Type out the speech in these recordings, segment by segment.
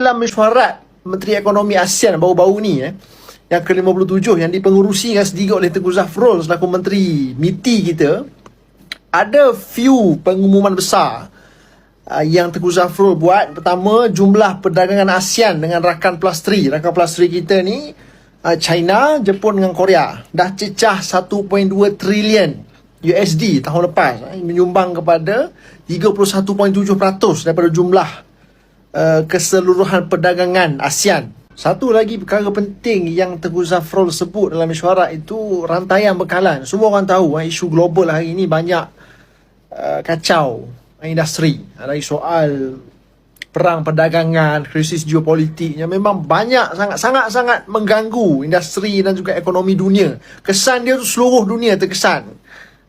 dalam mesyuarat Menteri Ekonomi ASEAN baru-baru ni eh yang ke-57 yang dipengurusi dengan sendiri oleh Tengku Zafrul selaku Menteri MITI kita ada few pengumuman besar uh, yang Tengku Zafrul buat. Pertama jumlah perdagangan ASEAN dengan rakan plus 3 rakan plus 3 kita ni uh, China, Jepun dengan Korea. Dah cecah 1.2 trilion USD tahun lepas. Eh, menyumbang kepada 31.7% daripada jumlah uh, keseluruhan perdagangan ASEAN. Satu lagi perkara penting yang Tengku Zafrul sebut dalam mesyuarat itu rantaian bekalan. Semua orang tahu eh, isu global hari ini banyak uh, kacau industri. Ada soal perang perdagangan, krisis geopolitik yang memang banyak sangat-sangat mengganggu industri dan juga ekonomi dunia. Kesan dia tu seluruh dunia terkesan.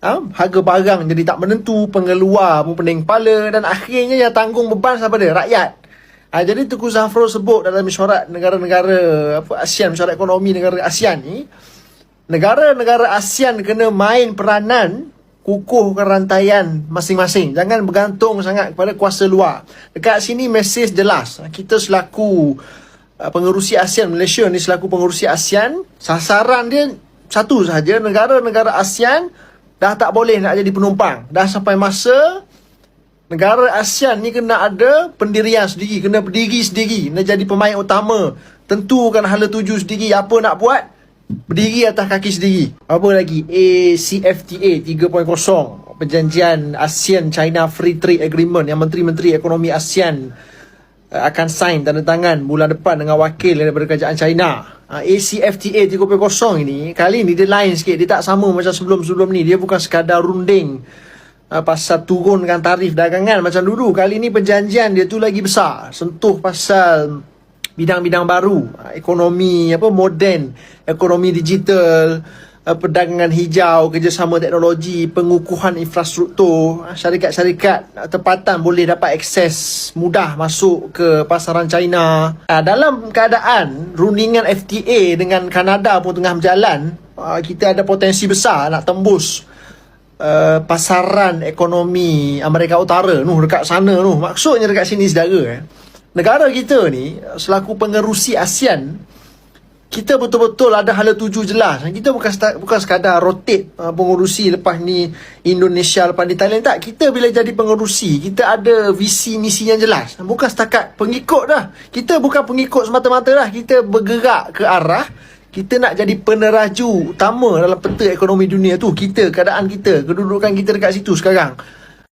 Ha? Harga barang jadi tak menentu, pengeluar pun pening kepala dan akhirnya yang tanggung beban siapa dia? Rakyat. Ha, jadi Tengku Zafrul sebut dalam mesyuarat negara-negara apa ASEAN, mesyuarat ekonomi negara ASEAN ni, negara-negara ASEAN kena main peranan kukuhkan rantaian masing-masing. Jangan bergantung sangat kepada kuasa luar. Dekat sini mesej jelas. Kita selaku uh, pengerusi ASEAN, Malaysia ni selaku pengerusi ASEAN, sasaran dia satu sahaja, negara-negara ASEAN dah tak boleh nak jadi penumpang. Dah sampai masa negara ASEAN ni kena ada pendirian sendiri, kena berdiri sendiri, kena jadi pemain utama. Tentukan hala tuju sendiri apa nak buat, berdiri atas kaki sendiri. Apa lagi? ACFTA 3.0, perjanjian ASEAN China Free Trade Agreement yang menteri-menteri ekonomi ASEAN uh, akan sign tanda tangan bulan depan dengan wakil daripada kerajaan China. ACFTA 3.0 ini kali ni dia lain sikit, dia tak sama macam sebelum-sebelum ni. Dia bukan sekadar runding uh, pasal turunkan tarif dagangan macam dulu. Kali ni perjanjian dia tu lagi besar. Sentuh pasal bidang-bidang baru, uh, ekonomi apa moden, ekonomi digital, uh, perdagangan hijau, kerjasama teknologi, pengukuhan infrastruktur, syarikat-syarikat tempatan boleh dapat akses mudah masuk ke pasaran China. Dalam keadaan rundingan FTA dengan Kanada pun tengah berjalan, kita ada potensi besar nak tembus Uh, pasaran ekonomi Amerika Utara tu dekat sana tu maksudnya dekat sini saudara eh. negara kita ni selaku pengerusi ASEAN kita betul-betul ada hala tuju jelas. Kita bukan bukan sekadar rotate uh, pengerusi lepas ni Indonesia lepas ni Thailand. Tak kita bila jadi pengerusi kita ada visi misi yang jelas. Bukan setakat pengikut dah. Kita bukan pengikut semata-mata dah. Kita bergerak ke arah kita nak jadi peneraju utama dalam peta ekonomi dunia tu kita keadaan kita kedudukan kita dekat situ sekarang